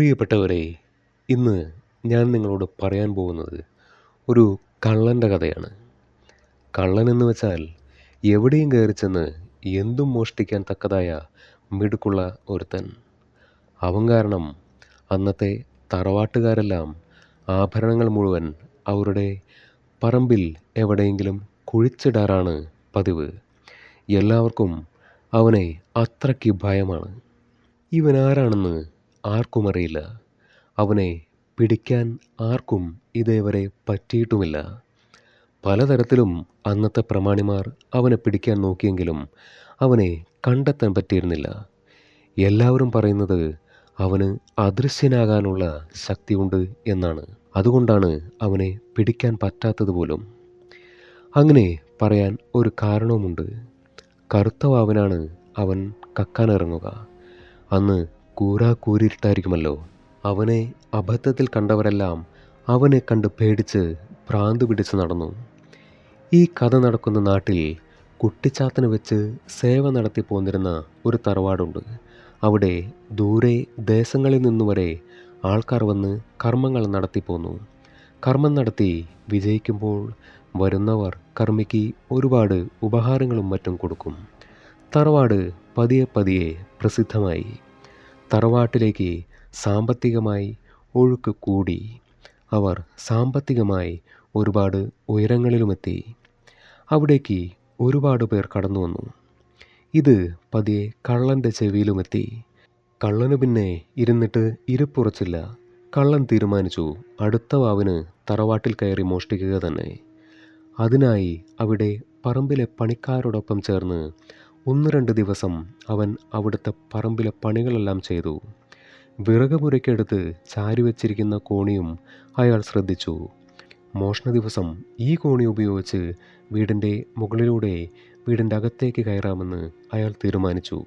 പ്രിയപ്പെട്ടവരെ ഇന്ന് ഞാൻ നിങ്ങളോട് പറയാൻ പോകുന്നത് ഒരു കള്ളന്റെ കഥയാണ്. കള്ളൻ എന്ന് വെച്ചാൽ എവിടെയും കയറി ചെന്ന് എന്തും മോഷ്ടിക്കാൻ തക്കതായ മിടുക്കുള്ള ഒരുത്തൻ. അവൻ കാരണം അന്നത്തെ തറവാട്ടുകാരെല്ലാം ആഭരണങ്ങൾ മുഴുവൻ അവരുടെ പറമ്പിൽ എവിടെയെങ്കിലും കുഴിച്ചിടാറാണ് പതിവ്. എല്ലാവർക്കും അവനെ അത്രയ്ക്ക് ഭയമാണ്. ഇവൻ ആരാണെന്ന് ആർക്കും അറിയില്ല. അവനെ പിടിക്കാൻ ആർക്കും ഇതേവരെ പറ്റിയിട്ടുമില്ല. പലതരത്തിലും അന്നത്തെ പ്രമാണിമാർ അവനെ പിടിക്കാൻ നോക്കിയെങ്കിലും അവനെ കണ്ടെത്താൻ പറ്റിയിരുന്നില്ല. എല്ലാവരും പറയുന്നത് അവന് അദൃശ്യനാകാനുള്ള ശക്തിയുണ്ട് എന്നാണ്. അതുകൊണ്ടാണ് അവനെ പിടിക്കാൻ പറ്റാത്തത് പോലും. അങ്ങനെ പറയാൻ ഒരു കാരണവുമുണ്ട്. കറുത്ത വാവനാണ് അവൻ കക്കാനിറങ്ങുക അന്ന് കൂരാ കൂരിട്ടായിരിക്കുമല്ലോ അവനെ അബദ്ധത്തിൽ കണ്ടവരെല്ലാം അവനെ കണ്ട് പേടിച്ച് ഭ്രാന്ത് പിടിച്ച് നടന്നു. ഈ കഥ നടക്കുന്ന നാട്ടിൽ കുട്ടിച്ചാത്തന് വെച്ച് സേവ നടത്തി പോന്നിരുന്ന ഒരു തറവാടുണ്ട്. അവിടെ ദൂരെ ദേശങ്ങളിൽ നിന്നു വരെ ആൾക്കാർ വന്ന് കർമ്മങ്ങൾ നടത്തി പോന്നു. കർമ്മം നടത്തി വിജയിക്കുമ്പോൾ വരുന്നവർ കർമ്മിക്ക് ഒരുപാട് ഉപഹാരങ്ങളും മറ്റും കൊടുക്കും. തറവാട് പതിയെ പതിയെ പ്രസിദ്ധമായി. തറവാട്ടിലേക്ക് സാമ്പത്തികമായി ഒഴുക്ക് കൂടി. അവർ സാമ്പത്തികമായി ഒരുപാട് ഉയരങ്ങളിലുമെത്തി. അവിടേക്ക് ഒരുപാട് പേർ കടന്നു വന്നു. ഇത് പതിയെ കള്ളന്റെ ചെവിയിലുമെത്തി. കള്ളന് പിന്നെ ഇരുന്നിട്ട് ഇരുപ്പുറച്ചില്ല. കള്ളൻ തീരുമാനിച്ചു അടുത്ത വാവിന് തറവാട്ടിൽ കയറി മോഷ്ടിക്കുക തന്നെ. അതിനായി അവിടെ പറമ്പിലെ പണിക്കാരോടൊപ്പം ചേർന്ന് ഒന്ന് രണ്ട് ദിവസം അവൻ അവിടുത്തെ പറമ്പിലെ പണികളെല്ലാം ചെയ്തു. വിറക് പുരയ്ക്കെടുത്ത് ചാരി വെച്ചിരിക്കുന്ന കോണിയും അയാൾ ശ്രദ്ധിച്ചു. മോഷണ ദിവസം ഈ കോണി ഉപയോഗിച്ച് വീടിന്റെ മുകളിലൂടെ വീടിന്റെ അകത്തേക്ക് കയറാമെന്ന് അയാൾ തീരുമാനിച്ചു.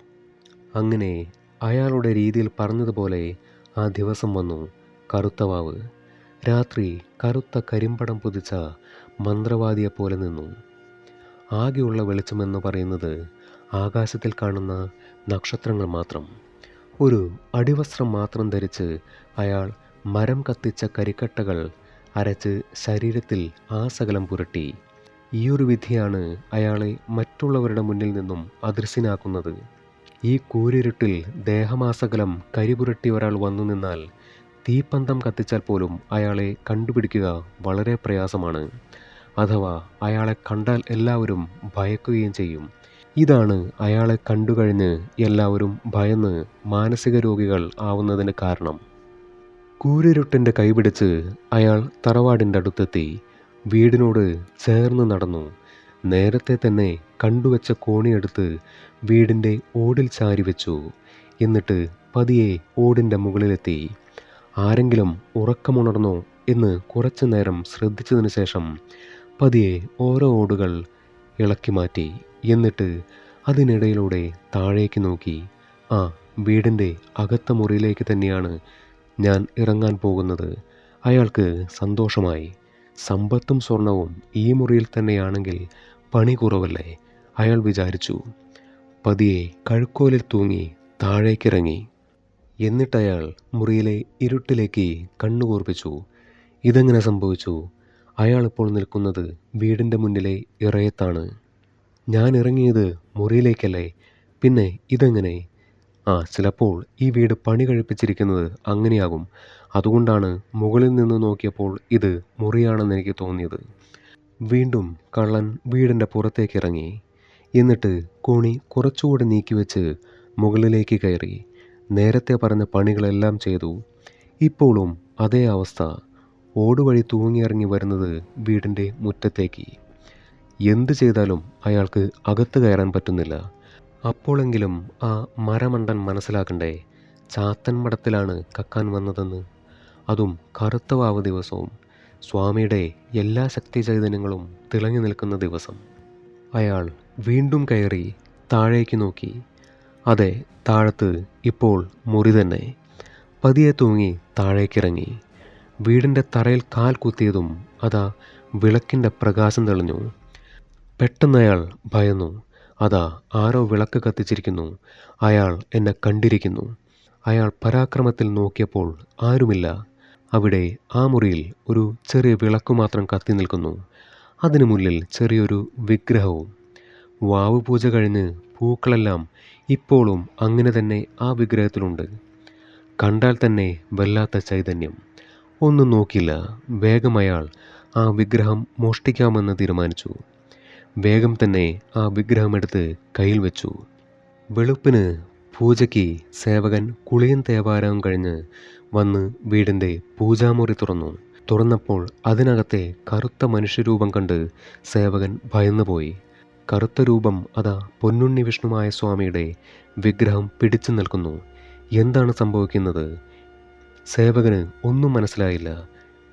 അങ്ങനെ അയാളുടെ രീതിയിൽ പറഞ്ഞതുപോലെ ആ ദിവസം വന്നു. കറുത്ത വാവ്. രാത്രി കറുത്ത കരിമ്പടം പുതിച്ച മന്ത്രവാദിയെപ്പോലെ നിന്നു. ആകെയുള്ള വെളിച്ചമെന്ന് പറയുന്നത് ആകാശത്തിൽ കാണുന്ന നക്ഷത്രങ്ങൾ മാത്രം. ഒരു അടിവസ്ത്രം മാത്രം ധരിച്ച് അയാൾ മരം കത്തിച്ച കരിക്കട്ടകൾ അരച്ച് ശരീരത്തിൽ ആസകലം പുരട്ടി പുരട്ടി. ഈയൊരു വിധിയാണ് അയാളെ മറ്റുള്ളവരുടെ മുന്നിൽ നിന്നും അദൃശ്യനാക്കുന്നത്. ഈ കൂരിരുട്ടിൽ ദേഹമാസകലം കരിപുരട്ടി ഒരാൾ വന്നു നിന്നാൽ തീപ്പന്തം കത്തിച്ചാൽ പോലും അയാളെ കണ്ടുപിടിക്കുക വളരെ പ്രയാസമാണ്. അഥവാ അയാളെ കണ്ടാൽ എല്ലാവരും ഭയക്കുകയും ചെയ്യും. ഇതാണ് അയാളെ കണ്ടുകഴിഞ്ഞ് എല്ലാവരും ഭയന്ന് മാനസിക രോഗികൾ ആവുന്നതിന് കാരണം. കൂരിരുട്ടിന്റെ കൈപിടിച്ച് അയാൾ തറവാടിന്റെ അടുത്തെത്തി. വീടിനോട് ചേർന്ന് നടന്നു. നേരത്തെ തന്നെ കണ്ടുവച്ച കോണിയെടുത്ത് വീടിന്റെ ഓടിൽ ചാരി വെച്ചു. എന്നിട്ട് പതിയെ ഓടിന്റെ മുകളിലെത്തി. ആരെങ്കിലും ഉറക്കമുണർന്നോ? എന്ന് കുറച്ചു നേരം ശ്രദ്ധിച്ചതിന് ശേഷം പതിയെ ഓരോ ഓടുകൾ ഇളക്കി മാറ്റി. എന്നിട്ട് അതിനിടയിലൂടെ താഴേക്ക് നോക്കി. ആ വീടിന്റെ അകത്ത മുറിയിലേക്ക് തന്നെയാണ് ഞാൻ ഇറങ്ങാൻ പോകുന്നത്. അയാൾക്ക് സന്തോഷമായി. സമ്പത്തും സ്വർണവും ഈ മുറിയിൽ തന്നെയാണെങ്കിൽ പണി കുറവല്ലേ? അയാൾ വിചാരിച്ചു. പതിയെ കഴുക്കോലിൽ തൂങ്ങി താഴേക്കിറങ്ങി. എന്നിട്ടയാൾ മുറിയിലെ ഇരുട്ടിലേക്ക് കണ്ണുകൂർപ്പിച്ചു. ഇതെങ്ങനെ സംഭവിച്ചു? അയാൾ ഇപ്പോൾ നിൽക്കുന്നത് വീടിന്റെ മുന്നിലെ ഇറയത്താണ്. ഞാൻ ഇറങ്ങിയത് മുറിയിലേക്കല്ലേ? പിന്നെ ഇതെങ്ങനെ? ആ ചിലപ്പോൾ ഈ വീട് പണി കഴിപ്പിച്ചിരിക്കുന്നത് അങ്ങനെയാകും. അതുകൊണ്ടാണ് മുകളിൽ നിന്ന് നോക്കിയപ്പോൾ ഇത് മുറിയാണെന്ന് എനിക്ക് തോന്നിയത്. വീണ്ടും കള്ളൻ വീടിന്റെ പുറത്തേക്ക് ഇറങ്ങി എന്നിട്ട് കോണി കുറച്ചുകൂടെ നീക്കിവെച്ച് മുകളിലേക്ക് കയറി. നേരത്തെ പറഞ്ഞ പണികളെല്ലാം ചെയ്തു. ഇപ്പോഴും അതേ അവസ്ഥ. ഓടുവഴി തൂങ്ങിയിറങ്ങി വരുന്നത് വീടിന്റെ മുറ്റത്തേക്ക്. എന്ത് ചെയ്താലും അയാൾക്ക് അകത്ത് കയറാൻ പറ്റുന്നില്ല. അപ്പോഴെങ്കിലും ആ മരമണ്ടൻ മനസ്സിലാക്കണ്ടേ ചാത്തൻ മഠത്തിലാണ് കക്കാൻ വന്നതെന്ന്. അതും കറുത്ത വാവ് ദിവസവും. സ്വാമിയുടെ എല്ലാ ശക്തി ചൈതന്യങ്ങളും തിളങ്ങി നിൽക്കുന്ന ദിവസം. അയാൾ വീണ്ടും കയറി താഴേക്ക് നോക്കി. അതെ താഴത്ത് ഇപ്പോൾ മുറി തന്നെ. പതിയെ തൂങ്ങി താഴേക്കിറങ്ങി. വീടിന്റെ തറയിൽ കാൽ കുത്തിയതും അതാ വിളക്കിന്റെ പ്രകാശം തെളിഞ്ഞു. പെട്ടെന്ന് അയാൾ ഭയന്നു. അതാ ആരോ വിളക്ക് കത്തിച്ചിരിക്കുന്നു. അയാൾ എന്നെ കണ്ടിരിക്കുന്നു. അയാൾ പരാക്രമത്തിൽ നോക്കിയപ്പോൾ ആരുമില്ല. അവിടെ ആ മുറിയിൽ ഒരു ചെറിയ വിളക്ക് മാത്രം കത്തി നിൽക്കുന്നു. അതിനു മുന്നിൽ ചെറിയൊരു വിഗ്രഹവും. വാവ് പൂജ കഴിഞ്ഞ് പൂക്കളെല്ലാം ഇപ്പോഴും അങ്ങനെ തന്നെ ആ വിഗ്രഹത്തിലുണ്ട്. കണ്ടാൽ തന്നെ വല്ലാത്ത ചൈതന്യം. ഒന്നും നോക്കില്ല വേഗം അയാൾ ആ വിഗ്രഹം മോഷ്ടിക്കാമെന്ന് തീരുമാനിച്ചു. വേഗം തന്നെ ആ വിഗ്രഹമെടുത്ത് കയ്യിൽ വെച്ചു. വെളുപ്പിന് പൂജയ്ക്ക് സേവകൻ കുളിയും തേവാരവും കഴിഞ്ഞ് വന്ന് വീടിന്റെ പൂജാമുറി തുറന്നു. തുറന്നപ്പോൾ അതിനകത്തെ കറുത്ത മനുഷ്യരൂപം കണ്ട് സേവകൻ ഭയന്നുപോയി. കറുത്ത രൂപം അതാ പൊന്നുണ്ണി വിഷ്ണുമായ സ്വാമിയുടെ വിഗ്രഹം പിടിച്ചു നിൽക്കുന്നു. എന്താണ് സംഭവിക്കുന്നത്? സേവകന് ഒന്നും മനസ്സിലായില്ല.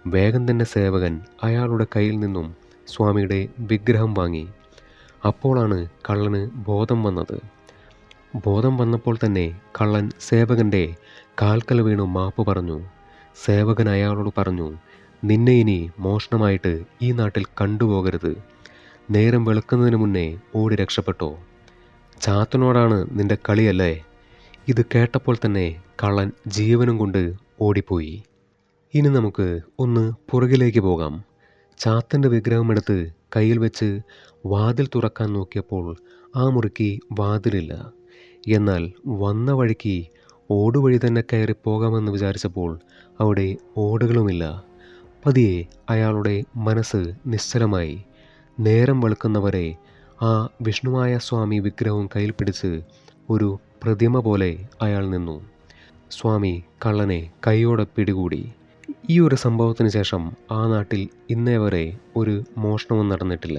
വേഗം തന്നെ സേവകൻ അയാളുടെ കയ്യിൽ നിന്നും സ്വാമിയുടെ വിഗ്രഹം വാങ്ങി. അപ്പോളാണ് കള്ളന് ബോധം വന്നത്. ബോധം വന്നപ്പോൾ തന്നെ കള്ളൻ സേവകന്റെ കാൽക്കൽ വീണു മാപ്പ് പറഞ്ഞു. സേവകൻ അയാളോട് പറഞ്ഞു നിന്നെ ഇനി മോഷണമായിട്ട് ഈ നാട്ടിൽ കണ്ടുപോകരുത്. നേരം വെളുക്കുന്നതിന് മുന്നേ ഓടി രക്ഷപ്പെട്ടോ. ചാത്തനോടാണ് നിന്റെ കളിയല്ലേ? ഇത് കേട്ടപ്പോൾ തന്നെ കള്ളൻ ജീവനും കൊണ്ട് ഓടിപ്പോയി. ഇനി നമുക്ക് ഒന്ന് പുറകിലേക്ക് പോകാം. ചാത്തന്റെ വിഗ്രഹമെടുത്ത് കയ്യിൽ വെച്ച് വാതിൽ തുറക്കാൻ നോക്കിയപ്പോൾ ആ മുറിക്ക് വാതിലില്ല. എന്നാൽ വന്ന വഴിക്ക് ഓടുവഴി തന്നെ കയറി പോകാമെന്ന് വിചാരിച്ചപ്പോൾ അവിടെ ഓടുകളുമില്ല. പതിയെ അയാളുടെ മനസ്സ് നിശ്ചലമായി. നേരം വെളുക്കുന്നവരെ ആ വിഷ്ണുവായ സ്വാമി വിഗ്രഹവും കയ്യിൽ പിടിച്ച് ഒരു പ്രതിമ പോലെ അയാൾ നിന്നു. സ്വാമി കള്ളനെ കൈയോടെ പിടികൂടി. ഈ ഒരു സംഭവത്തിന് ശേഷം ആ നാട്ടിൽ ഇന്നേ വരെ ഒരു മോഷണവും നടന്നിട്ടില്ല.